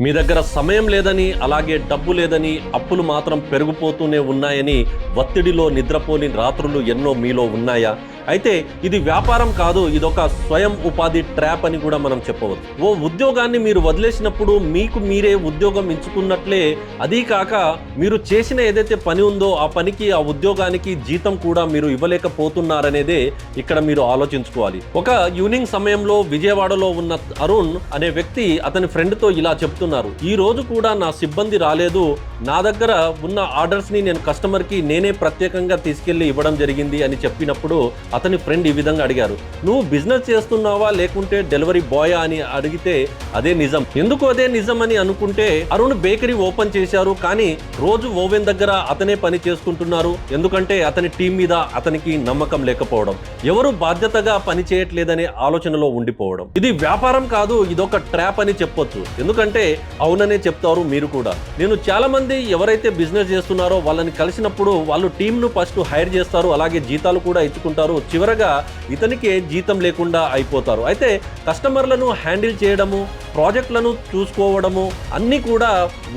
మీ దగ్గర సమయం లేదని అలాగే డబ్బు లేదని అప్పులు మాత్రం పెరిగిపోతూనే ఉన్నాయని ఒత్తిడిలో నిద్రపోని రాత్రులు ఎన్నో మీలో ఉన్నాయా? అయితే ఇది వ్యాపారం కాదు ఇదొక స్వయం ఉపాధి ట్రాప్ అని కూడా మనం చెప్పవచ్చు. ఓ ఉద్యోగాన్ని మీరు వదిలేసినప్పుడు మీకు మీరే ఉద్యోగం ఎంచుకున్నట్లే అదీ కాక మీరు చేసిన ఏదైతే పని ఉందో ఆ పనికి ఆ ఉద్యోగానికి జీతం కూడా మీరు ఇవ్వలేకపోతున్నారనేదే ఇక్కడ మీరు ఆలోచించుకోవాలి. ఒక ఈవినింగ్ సమయంలో విజయవాడలో ఉన్న అరుణ్ అనే వ్యక్తి అతని ఫ్రెండ్తో ఇలా చెప్తున్నారు. ఈ రోజు కూడా నా సిబ్బంది రాలేదు. నా దగ్గర ఉన్న ఆర్డర్స్ని నేను కస్టమర్కి నేనే ప్రత్యేకంగా తీసుకెళ్ళి ఇవ్వడం జరిగింది అని చెప్పినప్పుడు అతని ఫ్రెండ్ ఈ విధంగా అడిగారు నువ్వు బిజినెస్ చేస్తున్నావా? లేకుంటే డెలివరీ బాయా? అని అడిగితే అదే నిజం. ఎందుకు అదే నిజం అని అనుకుంటే అరుణ్ బేకరీ ఓపెన్ చేశారు కానీ రోజు ఓవెన్ దగ్గర అతనే పని చేసుకుంటున్నారు. ఎందుకంటే అతని టీం మీద అతనికి నమ్మకం లేకపోవడం ఎవరు బాధ్యతగా పని చేయట్లేదనే ఆలోచనలో ఉండిపోవడం. ఇది వ్యాపారం కాదు ఇదొక ట్రాప్ అని చెప్పొచ్చు. ఎందుకంటే అవుననే చెప్తారు మీరు కూడా. నేను చాలా మంది ఎవరైతే బిజినెస్ చేస్తున్నారో వాళ్ళని కలిసినప్పుడు వాళ్ళు టీంను ఫస్ట్ హైర్ చేస్తారు అలాగే జీతాలు కూడా ఇచ్చుకుంటారు. చివరగా ఇతనికే జీతం లేకుండా అయిపోతారు. అయితే కస్టమర్లను హ్యాండిల్ చేయడము ప్రాజెక్టులను చూసుకోవడము అన్నీ కూడా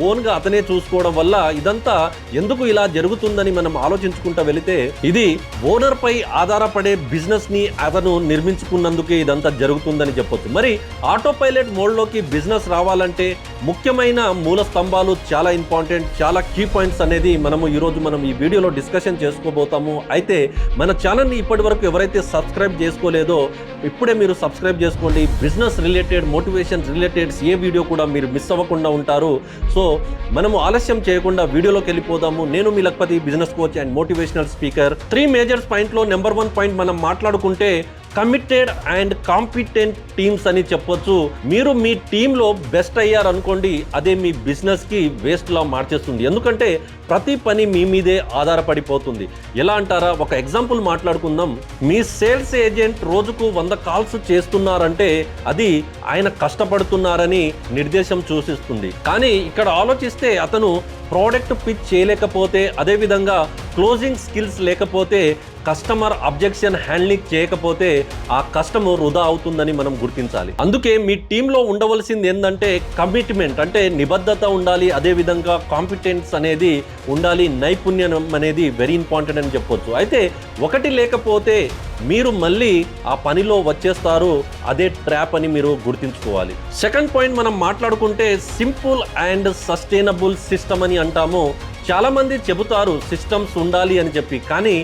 ఓన్గా అతనే చూసుకోవడం వల్ల ఇదంతా ఎందుకు ఇలా జరుగుతుందని మనం ఆలోచించుకుంటూ వెళితే ఇది ఓనర్ పై ఆధారపడే బిజినెస్ని అతను నిర్మించుకున్నందుకే ఇదంతా జరుగుతుందని చెప్పొచ్చు. మరి ఆటో పైలట్ మోడ్లోకి బిజినెస్ రావాలంటే ముఖ్యమైన మూల స్తంభాలు చాలా ఇంపార్టెంట్ చాలా కీ పాయింట్స్ అనేది మనము ఈరోజు మనం ఈ వీడియోలో డిస్కషన్ చేసుకోబోతాము. అయితే మన ఛానల్ని ఇప్పటి వరకు ఎవరైతే సబ్స్క్రైబ్ చేసుకోలేదో ఇప్పుడే మీరు సబ్స్క్రైబ్ చేసుకోండి. బిజినెస్ రిలేటెడ్ మోటివేషన్ రిలేటెడ్ ఏ వీడియో కూడా మీరు మిస్ అవ్వకుండా ఉంటారు. సో మనము ఆలస్యం చేయకుండా వీడియోలోకి వెళ్ళిపోదాము. నేను మీ lakhpati business coach and motivational speaker three majors పాయింట్లో నెంబర్ వన్ పాయింట్ మనం మాట్లాడుకుంటే కమిటెడ్ అండ్ కాంపిటెంట్ టీమ్స్ అని చెప్పొచ్చు. మీరు మీ టీంలో బెస్ట్ అయ్యారనుకోండి అదే మీ బిజినెస్కి వేస్ట్లా మార్చేస్తుంది. ఎందుకంటే ప్రతి పని మీ మీదే ఆధారపడిపోతుంది. ఎలా అంటారా? ఒక ఎగ్జాంపుల్ మాట్లాడుకుందాం. మీ సేల్స్ ఏజెంట్ రోజుకు వంద కాల్స్ చేస్తున్నారంటే అది ఆయన కష్టపడుతున్నారని నిర్దేశం సూచిస్తుంది. కానీ ఇక్కడ ఆలోచిస్తే అతను ప్రోడక్ట్ పిచ్ చేయలేకపోతే అదేవిధంగా క్లోజింగ్ స్కిల్స్ లేకపోతే కస్టమర్ అబ్జెక్షన్ హ్యాండ్లింగ్ చేయకపోతే ఆ కస్టమర్ వృధా అవుతుందని మనం గుర్తించాలి. అందుకే మీ టీంలో ఉండవలసింది ఏంటంటే కమిట్మెంట్ అంటే నిబద్ధత ఉండాలి అదేవిధంగా కాంపిటెన్స్ అనేది ఉండాలి నైపుణ్యం అనేది వెరీ ఇంపార్టెంట్ అని చెప్పొచ్చు. అయితే ఒకటి లేకపోతే మీరు మళ్ళీ ఆ పనిలో వచ్చేస్తారు అదే ట్రాప్ అని మీరు గుర్తుంచుకోవాలి. సెకండ్ పాయింట్ మనం మాట్లాడుకుంటే సింపుల్ అండ్ సస్టైనబుల్ సిస్టమ్ అని అంటాము. చాలామంది చెబుతారు సిస్టమ్స్ ఉండాలి అని చెప్పి కానీ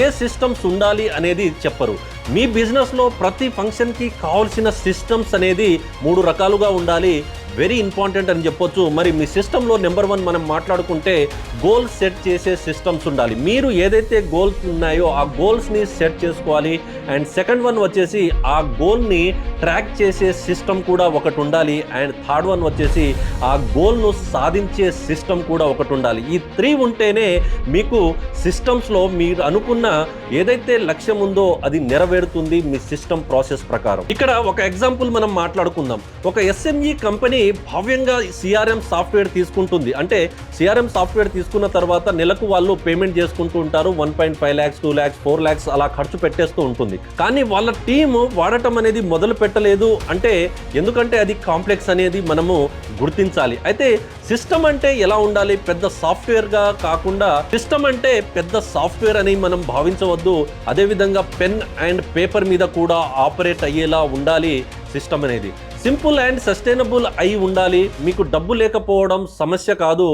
ఏ సిస్టమ్స్ ఉండాలి అనేది చెప్పరు. మీ బిజినెస్లో ప్రతి ఫంక్షన్కి కావాల్సిన సిస్టమ్స్ అనేది మూడు రకాలుగా ఉండాలి. వెరీ ఇంపార్టెంట్ అని చెప్పొచ్చు. మరి మీ సిస్టంలో నెంబర్ వన్ మనం మాట్లాడుకుంటే గోల్ సెట్ చేసే సిస్టమ్స్ ఉండాలి. మీరు ఏదైతే గోల్స్ ఉన్నాయో ఆ గోల్స్ని సెట్ చేసుకోవాలి. అండ్ సెకండ్ వన్ వచ్చేసి ఆ గోల్ని ట్రాక్ చేసే సిస్టమ్ కూడా ఒకటి ఉండాలి. అండ్ థర్డ్ వన్ వచ్చేసి ఆ గోల్ను సాధించే సిస్టమ్ కూడా ఒకటి ఉండాలి. ఈ త్రీ ఉంటేనే మీకు సిస్టమ్స్లో మీరు అనుకున్న ఏదైతే లక్ష్యం ఉందో అది నెరవేరుతుంది మీ సిస్టమ్ ప్రాసెస్ ప్రకారం. ఇక్కడ ఒక ఎగ్జాంపుల్ మనం మాట్లాడుకుందాం. ఒక ఎస్ఎంఈ కంపెనీ భవ్యంగా సిఆర్ఎం సాఫ్ట్వేర్ తీసుకుంటుంది. అంటే సిఆర్ఎం సాఫ్ట్వేర్ తీసుకున్న తర్వాత నెలకు వాళ్ళు పేమెంట్ చేసుకుంటూ ఉంటారు. One point five lakhs two lakhs four lakhs అలా ఖర్చు పెట్టేస్తూ ఉంటుంది. కానీ వాళ్ళ టీము వాడటం అనేది మొదలు పెట్టలేదు. అంటే ఎందుకంటే అది కాంప్లెక్స్ అనేది మనము గుర్తించాలి. అయితే సిస్టమ్ అంటే ఎలా ఉండాలి? పెద్ద సాఫ్ట్వేర్గా కాకుండా సిస్టమ్ అంటే పెద్ద సాఫ్ట్వేర్ అని మనం భావించవద్దు. అదేవిధంగా పెన్ అండ్ పేపర్ మీద కూడా ఆపరేట్ అయ్యేలా ఉండాలి సిస్టమ్ అనేది. సింపుల్ అండ్ సస్టైనబుల్ అయి ఉండాలి. మీకు డబ్బు లేకపోవడం సమస్య కాదు.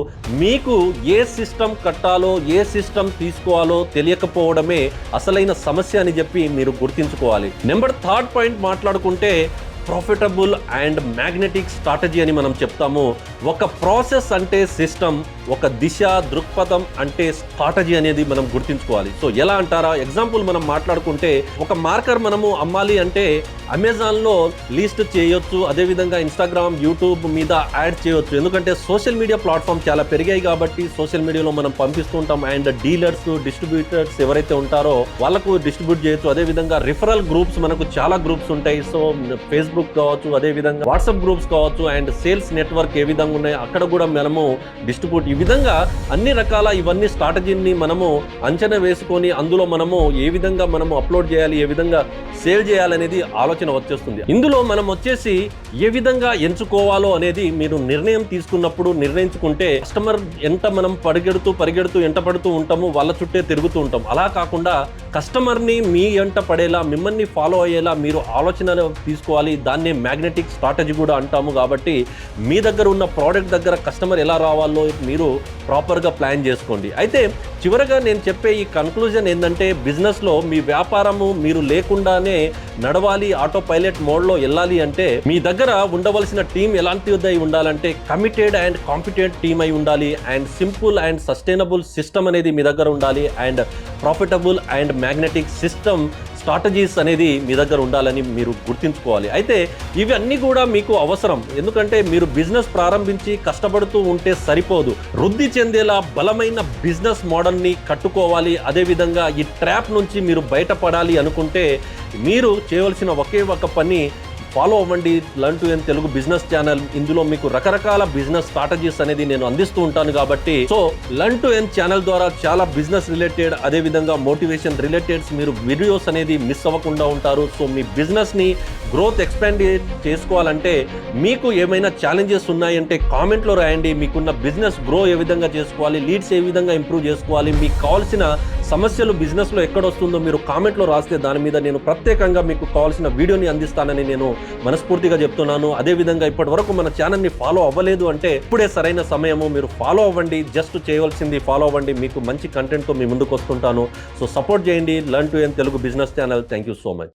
మీకు ఏ సిస్టమ్ కట్టాలో ఏ సిస్టమ్ తీసుకోవాలో తెలియకపోవడమే అసలైన సమస్య అని చెప్పి మీరు గుర్తించుకోవాలి. నెంబర్ థర్డ్ పాయింట్ మాట్లాడుకుంటే ప్రాఫిటబుల్ అండ్ మ్యాగ్నెటిక్ స్ట్రాటజీ అని మనం చెప్తాము. ఒక ప్రాసెస్ అంటే సిస్టమ్ ఒక దిశ దృక్పథం అంటే స్ట్రాటజీ అనేది మనం గుర్తించుకోవాలి. సో ఎలా అంటారా? ఎగ్జాంపుల్ మనం మాట్లాడుకుంటే ఒక మార్కర్ మనము అమ్మాలి అంటే అమెజాన్లో లీస్ట్ చేయొచ్చు అదేవిధంగా ఇన్స్టాగ్రామ్ యూట్యూబ్ మీద యాడ్ చేయొచ్చు. ఎందుకంటే సోషల్ మీడియా ప్లాట్ఫామ్ చాలా పెరిగాయి కాబట్టి సోషల్ మీడియాలో మనం పంపిస్తుంటాం అండ్ డీలర్స్ డిస్ట్రిబ్యూటర్స్ ఎవరైతే ఉంటారో వాళ్ళకు డిస్ట్రిబ్యూట్ చేయొచ్చు. అదేవిధంగా రిఫరల్ గ్రూప్స్ మనకు చాలా గ్రూప్స్ ఉంటాయి. సో ఫేస్బుక్ గ్రూప్ కావచ్చు అదే విధంగా వాట్సాప్ గ్రూప్స్ కావచ్చు అండ్ సేల్స్ నెట్వర్క్ ఏ విధంగా ఉన్నాయి అక్కడ కూడా మనము డిస్ట్రిబ్యూట్ ఈ విధంగా అన్ని రకాల ఇవన్నీ స్ట్రాటజీని మనము అంచనా వేసుకొని అందులో మనము ఏ విధంగా మనము అప్లోడ్ చేయాలి ఏ విధంగా సేల్ చేయాలనేది ఆలోచన వచ్చేస్తుంది. ఇందులో మనం వచ్చేసి ఏ విధంగా ఎంచుకోవాలో అనేది మీరు నిర్ణయం తీసుకున్నప్పుడు నిర్ణయించుకుంటే కస్టమర్ ఎంత మనం పరిగెడుతూ పరిగెడుతూ ఎంట పడుతూ ఉంటాము వాళ్ళ చుట్టే తిరుగుతూ ఉంటాం. అలా కాకుండా కస్టమర్ని మీ ఎంట పడేలా మిమ్మల్ని ఫాలో అయ్యేలా మీరు ఆలోచన తీసుకోవాలి దాన్నే మ్యాగ్నెటిక్ స్ట్రాటజీ కూడా అంటాము కాబట్టి మీ దగ్గర ఉన్న ప్రోడక్ట్ దగ్గర కస్టమర్ ఎలా రావాలో మీరు ప్రాపర్గా ప్లాన్ చేసుకోండి. అయితే చివరగా నేను చెప్పే ఈ కన్క్లూజన్ ఏంటంటే బిజినెస్లో మీ వ్యాపారము మీరు లేకుండానే నడవాలి ఆటో పైలట్ మోడ్లో వెళ్ళాలి అంటే మీ దగ్గర ఉండవలసిన టీం ఎలాంటి అయి ఉండాలంటే కమిటెడ్ అండ్ కాంపిటెంట్ టీం అయి ఉండాలి and simple and sustainable system అనేది మీ దగ్గర ఉండాలి and profitable and magnetic system strategies అనేది మీ దగ్గర ఉండాలని మీరు గుర్తుంచుకోవాలి. అయితే ఇవన్నీ కూడా మీకు అవసరం. ఎందుకంటే మీరు బిజినెస్ ప్రారంభించి కష్టపడుతూ ఉంటే సరిపోదు. వృద్ధి చెందేలా బలమైన బిజినెస్ మోడల్ని కట్టుకోవాలి. అదేవిధంగా ఈ ట్రాప్ నుంచి మీరు బయటపడాలి అనుకుంటే మీరు చేయవలసిన ఒకే ఒక పని ఫాలో అవ్వండి learn to earn Telugu business channel ఇందులో మీకు రకరకాల బిజినెస్ స్ట్రాటజీస్ అనేది నేను అందిస్తూ ఉంటాను కాబట్టి so learn to earn channel ద్వారా చాలా బిజినెస్ రిలేటెడ్ అదే విధంగా మోటివేషన్ రిలేటెడ్స్ మీరు వీడియోస్ అనేది మిస్ అవ్వకుండా ఉంటారు. సో మీ బిజినెస్ని గ్రోత్ ఎక్స్పాండ్ చేసుకోవాలంటే మీకు ఏమైనా ఛాలెంజెస్ ఉన్నాయంటే కామెంట్లో రాయండి. మీకున్న బిజినెస్ గ్రో ఏ విధంగా చేసుకోవాలి లీడ్స్ ఏ విధంగా ఇంప్రూవ్ చేసుకోవాలి మీకు కావాల్సిన సమస్యలు బిజినెస్లో ఎక్కడ వస్తుందో మీరు కామెంట్లో రాస్తే దాని మీద నేను ప్రత్యేకంగా మీకు కావాల్సిన వీడియోని అందిస్తానని నేను మనస్ఫూర్తిగా చెప్తున్నాను. అదేవిధంగా ఇప్పటి వరకు మన ఛానల్ని ఫాలో అవ్వలేదు అంటే ఇప్పుడే సరైన సమయము. మీరు ఫాలో అవ్వండి. జస్ట్ చేయవలసింది ఫాలో అవ్వండి. మీకు మంచి కంటెంట్తో మీ ముందుకు వస్తుంటాను సో సపోర్ట్ చేయండి. Learn to earn Telugu business channel thank you so much